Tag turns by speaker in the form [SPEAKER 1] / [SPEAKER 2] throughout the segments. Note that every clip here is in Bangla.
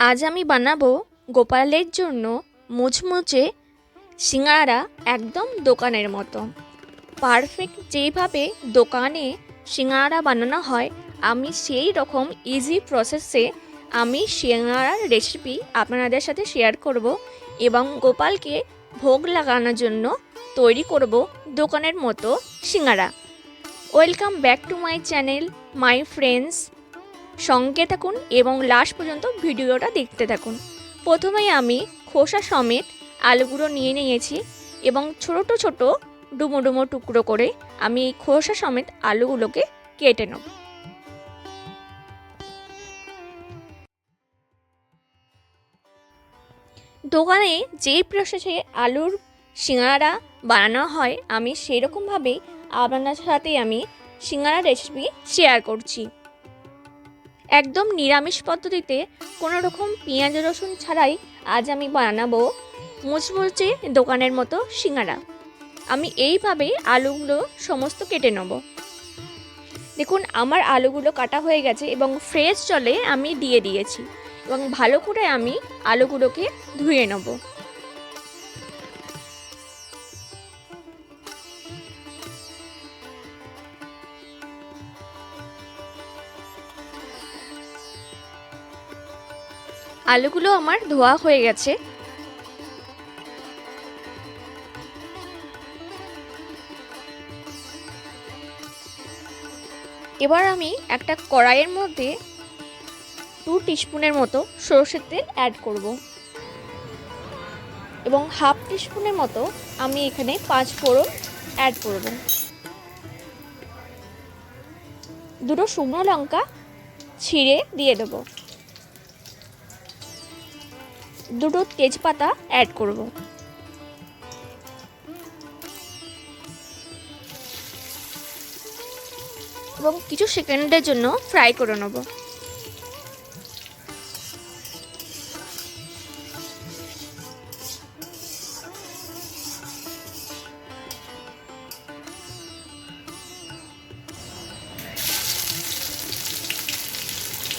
[SPEAKER 1] আজ আমি বানাবো গোপালের জন্য মুচমুচে সিঙ্গারা একদম দোকানের মতো। পারফেক্ট যেইভাবে দোকানে সিঙ্গারা বানানো হয়, আমি সেই রকম ইজি প্রসেসে আমি সিঙ্গারার রেসিপি আপনাদের সাথে শেয়ার করব এবং গোপালকে ভোগ লাগানোর জন্য তৈরি করব দোকানের মতো সিঙ্গারা। Welcome back to my channel my friends সঙ্গে থাকুন এবং লাস্ট পর্যন্ত ভিডিওটা দেখতে থাকুন। প্রথমেই আমি খোসা সমেত আলুগুলো নিয়ে নিয়েছি এবং ছোট ছোট ডুমো ডুমো টুকরো করে আমি এই খোসা সমেত আলুগুলোকে কেটে নেব। দোকানে যেই প্রসেসে আলুর সিঙ্গারা বানানো হয়, আমি সেই রকমভাবেই আপনার সাথে আমি সিঙ্গারা রেসিপি শেয়ার করছি। একদম নিরামিষ পদ্ধতিতে কোনো রকম পেঁয়াজ রসুন ছাড়াই আজ আমি বানাবো মুচমুচে দোকানের মতো সিঙ্গারা। আমি এইভাবে আলুগুলো সমস্ত কেটে নেব। দেখুন, আমার আলুগুলো কাটা হয়ে গেছে এবং ফ্রেশ জলে আমি দিয়ে দিয়েছি এবং ভালো করে আমি আলুগুলোকে ধুয়ে নেব। আলুগুলো আমার ধোয়া হয়ে গেছে। এবার আমি একটা কড়াইয়ের মধ্যে টু টিস্পুনের মতো সরষের তেল অ্যাড করব। এবং হাফ টিস্পুনের মতো আমি এখানে পাঁচ ফোড়ন অ্যাড করব। দুটো শুকনো লঙ্কা ছিঁড়ে দিয়ে দেব। দুটো তেজপাতা অ্যাড করব। এবং কিছু সেকেন্ডের জন্য ফ্রাই করে নেব।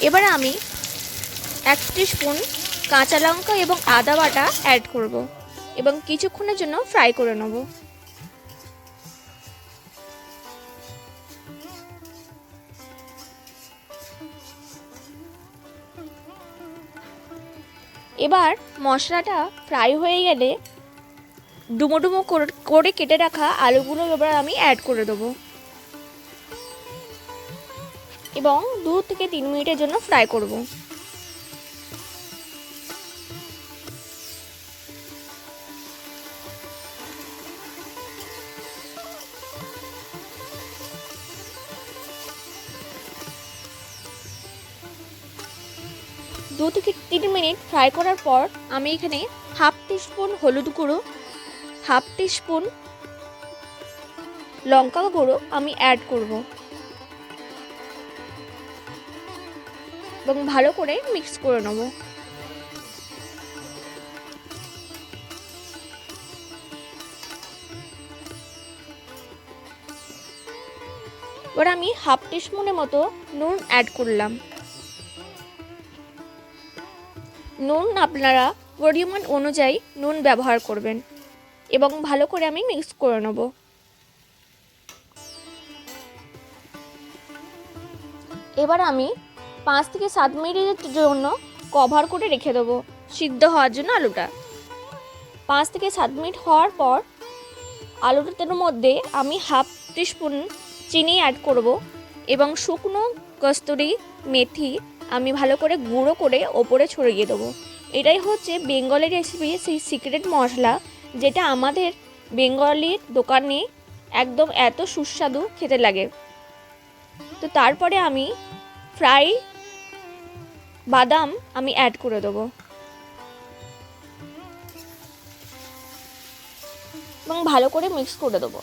[SPEAKER 1] এবার আমি এক স্পুন কাঁচা লঙ্কা এবং আদা বাটা অ্যাড করব এবং কিছুক্ষণের জন্য ফ্রাই করে নেব। এবার মশলাটা ফ্রাই হয়ে গেলে ডুমো ডুমো করে কেটে রাখা আলুগুলো এবার আমি অ্যাড করে দেবো। এবং দু থেকে তিন মিনিটের জন্য ফ্রাই করব। দু থেকে তিন মিনিট ফ্রাই করার পর আমি এখানে হাফ টিস্পুন হলুদ গুঁড়ো, হাফ টিস্পুন লঙ্কা গুঁড়ো আমি অ্যাড করব। এবং ভালো করে মিক্স করে নেব। এবার আমি হাফ টিস্পুনের মতো নুন অ্যাড করলাম। নুন আপনারা পরিমাণ অনুযায়ী নুন ব্যবহার করবেন এবং ভালো করে আমি মিক্স করে নেব। এবার আমি পাঁচ থেকে সাত মিনিটের জন্য কভার করে রেখে দেবো সিদ্ধ হওয়ার জন্য আলুটা। পাঁচ থেকে সাত মিনিট হওয়ার পর আলুটার মধ্যে আমি হাফ টিস্পুন চিনি অ্যাড করব এবং শুকনো কস্তুরি মেথি আমি ভালো করে গুঁড়ো করে ওপরে ছড়িয়ে দেবো। এটাই হচ্ছে বেঙ্গলের রেসিপি সেই সিক্রেট মশলা, যেটা আমাদের বেঙ্গলির দোকানে একদম এত সুস্বাদু খেতে লাগে। তো তারপরে আমি ফ্রাই বাদাম আমি অ্যাড করে দেবো। এবং ভালো করে মিক্স করে দেবো।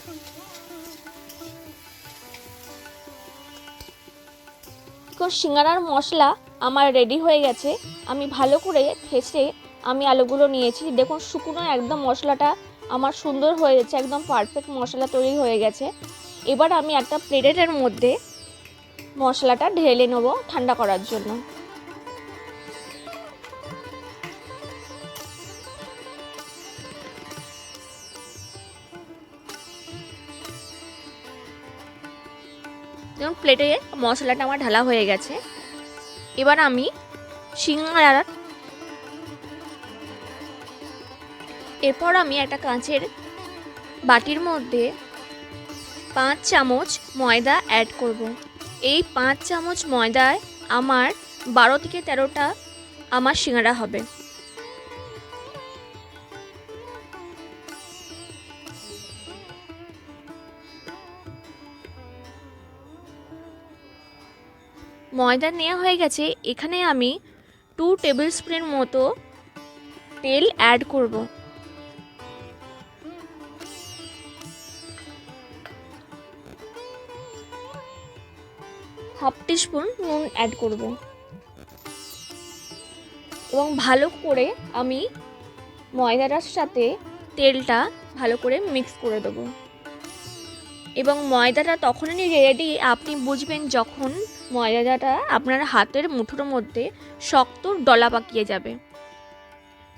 [SPEAKER 1] এখন সিঙ্গারার মশলা আমার রেডি হয়ে গেছে। আমি ভালো করে ফেসে আমি আলুগুলো নিয়েছি। দেখুন, শুকনো একদম মশলাটা আমার সুন্দর হয়ে গেছে একদম পারফেক্ট মশলা তৈরি হয়ে গেছে। এবার আমি একটা প্লেটের মধ্যে মশলাটা ঢেলে নেব ঠান্ডা করার জন্য। প্লেটে মশলাটা আমার ঢালা হয়ে গেছে এবার আমি সিঙ্গারার এরপর আমি একটা কাঁচের বাটির মধ্যে পাঁচ চামচ ময়দা অ্যাড করব। এই পাঁচ চামচ ময়দায় আমার বারো থেকে তেরোটা আমার সিঙ্গারা হবে ময়দা নেওয়া হয়ে গেছে, এখানে আমি টু টেবিল স্পুনের মতো তেল অ্যাড করব। হাফ টিস্পুন নুন অ্যাড করব। এবং ভালো করে আমি ময়দাটার সাথে তেলটা ভালো করে মিক্স করে দেবো। এবং ময়দাটা তখনই রেডি আপনি বুঝবেন যখন ময়দাটা আপনার হাতের মুঠোর মধ্যে শক্ত ডলা পাকিয়ে যাবে।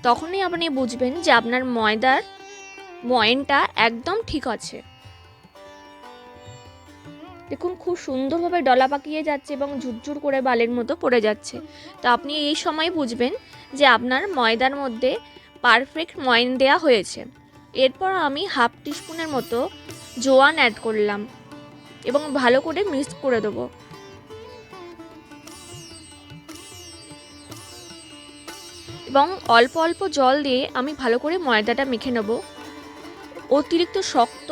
[SPEAKER 1] তখনই আপনি বুঝবেন যে আপনার ময়দার ময়নটা একদম ঠিক আছে। দেখুন, খুব সুন্দরভাবে ডলা পাকিয়ে যাচ্ছে এবং ঝুরঝুর করে বালের মতো পড়ে যাচ্ছে। তো আপনি এই সময় বুঝবেন যে আপনার ময়দার মধ্যে পারফেক্ট ময়ন দেওয়া হয়েছে। এরপর আমি হাফ টিস্পুনের মতো জোয়ান অ্যাড করলাম এবং ভালো করে মিক্স করে দেবো। এবং অল্প অল্প জল দিয়ে আমি ভালো করে ময়দাটা মেখে নেব। অতিরিক্ত শক্ত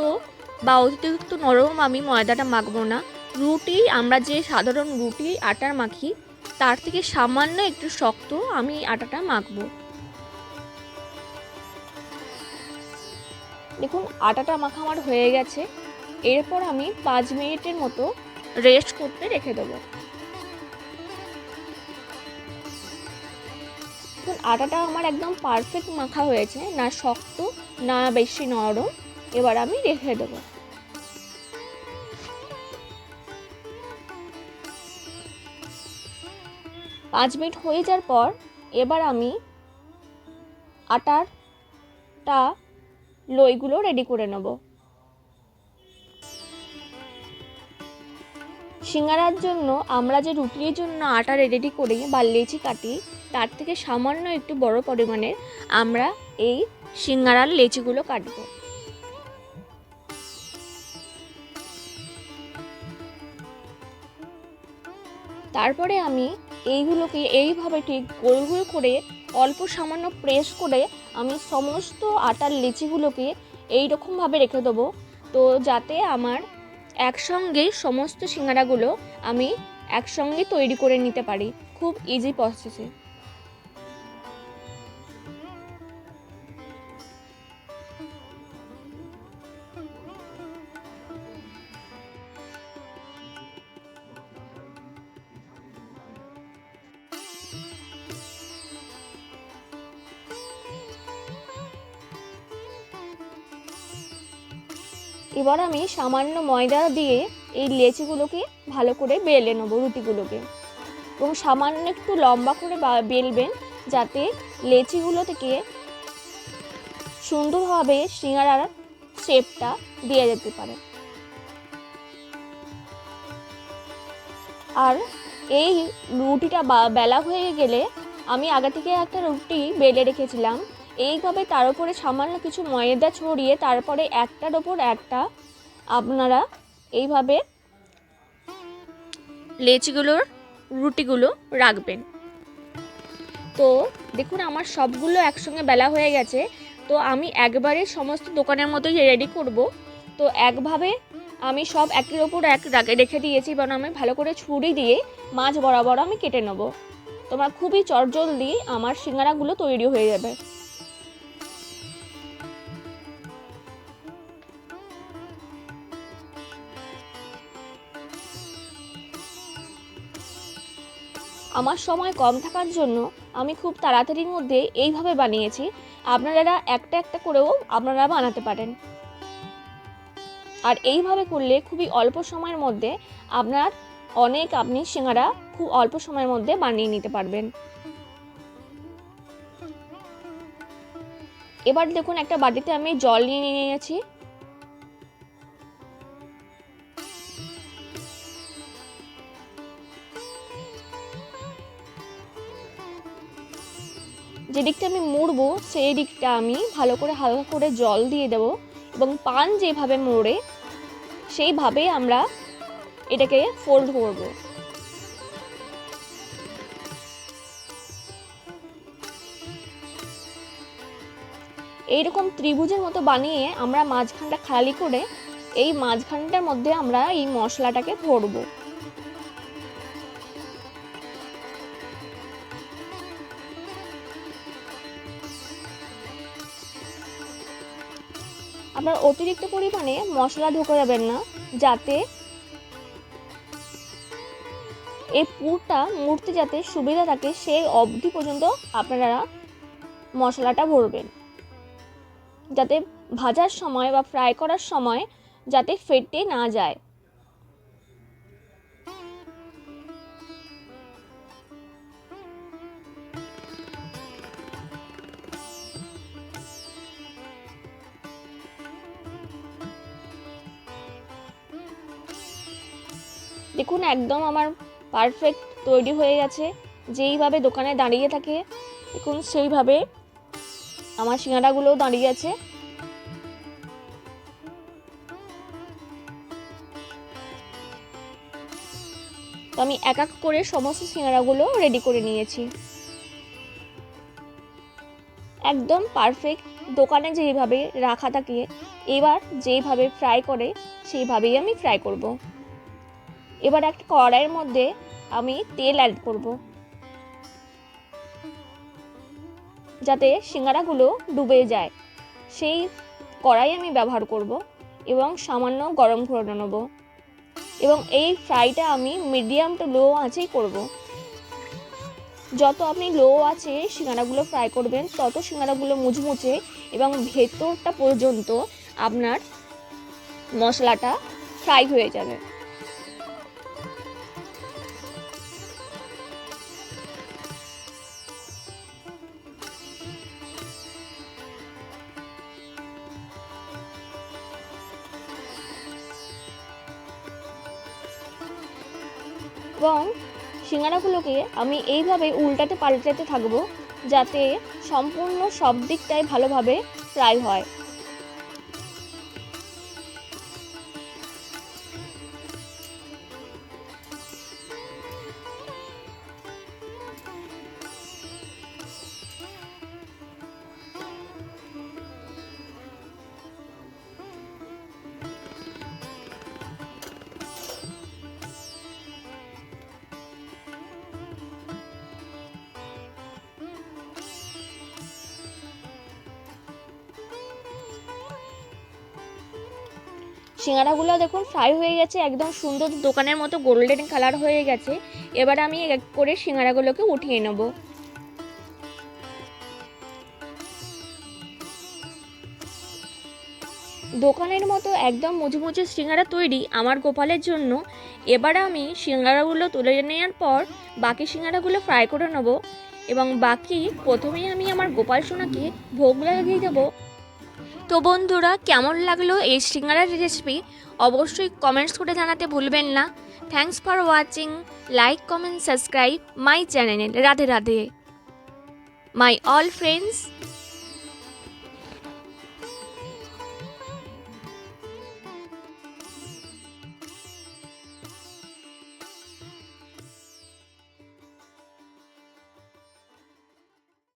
[SPEAKER 1] বা অতিরিক্ত নরম আমি ময়দাটা মাখবো না। রুটি, আমরা যে সাধারণ রুটি, আটার মাখি, তার থেকে সামান্য একটু শক্ত আমি আটাটা মাখবো। দেখুন, আটাটা মাখা আমার হয়ে গেছে। এরপর আমি পাঁচ মিনিটের মতো রেস্ট করতে রেখে দেবো। দেখুন, আটাটা আমার একদম পারফেক্ট মাখা হয়েছে, না শক্ত, না বেশি নরম। এবার আমি রেখে দেবো। পাঁচ মিনিট হয়ে যাওয়ার পর এবার আমি আটারটা লইগুলো রেডি করে নেব। সিঙ্গারার জন্য আমরা যে রুটির জন্য আটা রেডি করি বা লেচি কাটি তার থেকে সামান্য একটু বড় পরিমাণের আমরা এই সিঙ্গারার লেচিগুলো কাটবো। তারপরে আমি এইগুলোকে এইভাবে ঠিক গোল গোল করে অল্প সামান্য প্রেস করে আমি সমস্ত আটার লিচিগুলোকে এই রকমভাবে রেখে দেবো। তো যাতে আমার একসঙ্গে সমস্ত সিঙ্গারাগুলো আমি একসঙ্গে তৈরি করে নিতে পারি খুব ইজি প্রসেসে এবার আমি সামান্য ময়দা দিয়ে এই লেচিগুলোকে ভালো করে বেলে নেব, রুটিগুলোকে। এবং সামান্য একটু লম্বা করে বেলবেন যাতে লেচিগুলো থেকে সুন্দরভাবে সিঙ্গারার শেপটা দিয়ে যেতে পারে। আর এই রুটিটা বেলা হয়ে গেলে আমি আগে থেকে একটা রুটি বেলে রেখেছিলাম। এইভাবে তার উপরে সামান্য কিছু ময়দা ছড়িয়ে তারপরে একটার ওপর একটা আপনারা এইভাবে লেচিগুলোর রুটিগুলো রাখবেন। তো দেখুন আমার সবগুলো একসঙ্গে বেলা হয়ে গেছে। তো আমি একবারে সমস্ত দোকানের মতোই রেডি করব। তো একভাবে আমি সব একের ওপর এক রেখে দিয়েছি এবং আমি ভালো করে ছুরি দিয়ে মাছ বরাবর আমি কেটে নেব। তোমার খুবই চটজলদি আমার সিঙ্গারাগুলো তৈরি হয়ে যাবে। আমার সময় কম থাকার জন্য আমি খুব তাড়াতাড়ির মধ্যে এইভাবে বানিয়েছি। আপনারা একটা একটা করেও আপনারা বানাতে পারেন। আর এইভাবে করলে খুবই অল্প সময়ের মধ্যে আপনার অনেক আপনি সিঙ্গারা খুব অল্প সময়ের মধ্যে বানিয়ে নিতে পারবেন। এবার দেখুন একটা বাটিতে আমি জল নিয়ে নিয়েছি। যে দিকটা আমি মুড়বো, সেই দিকটা আমি ভালো করে হালকা করে জল দিয়ে দেব এবং পান যেভাবে মোড়ে, সেইভাবে আমরা এটাকে ফোল্ড করব। এইরকম ত্রিভুজের মতো বানিয়ে আমরা মাঝখানটা খালি করে এই মাঝখানটার মধ্যে আমরা এই মশলাটাকে ভরবো। আপনার অতিরিক্ত পরিমাণে মশলা ঢোকা যাবেন না, যাতে এই পুরটা মুড়তে যাতে সুবিধা থাকে সেই অবধি পর্যন্ত আপনারা মশলাটা ভরবেন। যাতে ভাজার সময় বা ফ্রাই করার সময় যাতে ফেটে না যায়। দেখুন, একদম আমার পারফেক্ট তৈরি হয়ে গেছে। যেইভাবে দোকানে দাঁড়িয়ে থাকে, দেখুন, সেইভাবে আমার সিঙ্গাড়াগুলোও দাঁড়িয়ে আছে। তো আমি এক এক করে সমস্ত সিঙ্গাড়াগুলো রেডি করে নিয়েছি। একদম পারফেক্ট দোকানে যেইভাবে রাখা থাকে, এবার যেইভাবে ফ্রাই করে, সেইভাবেই আমি ফ্রাই করব। এবার একটা কড়াইয়ের মধ্যে আমি তেল অ্যাড করব। যাতে সিঙ্গারাগুলো ডুবে যায়। সেই কড়াই আমি ব্যবহার করব এবং সামান্য গরম করে নেব। এবং এই ফ্রাইটা আমি মিডিয়াম টু লো আঁচেই করব। যত আপনি লো আছে সিঙ্গারাগুলো ফ্রাই করবেন, তত সিঙ্গারাগুলো মুচমুচে এবং ভেতরটা পর্যন্ত আপনার মশলাটা ফ্রাই হয়ে যাবে। এবং সিঙ্গারাগুলোকে আমি এইভাবে উল্টাতে পাল্টাতে থাকব যাতে সম্পূর্ণ সব দিকটাই ভালোভাবে ফ্রাই হয়। সিঙ্গারাগুলো দেখুন ফ্রাই হয়ে গেছে, একদম সুন্দর দোকানের মতো গোল্ডেন কালার হয়ে গেছে। এবার আমি এক করে সিঙ্গারাগুলোকে উঠিয়ে নেব। দোকানের মতো একদম মুচমুচে সিঙ্গারা তৈরি আমার গোপালের জন্য। এবার আমি সিঙ্গারাগুলো তুলে নেওয়ার পর বাকি সিঙ্গারাগুলো ফ্রাই করে নেব। এবং বাকি প্রথমেই আমি আমার গোপাল সোনাকে ভোগ লাগিয়ে দেবো। তো বন্ধুরা, কেমন লাগল এই সিঙ্গারার রেসিপি অবশ্যই কমেন্টস করে জানাতে ভুলবেন না। Thanks for watching like comment subscribe my channel Radhe Radhe. My all friends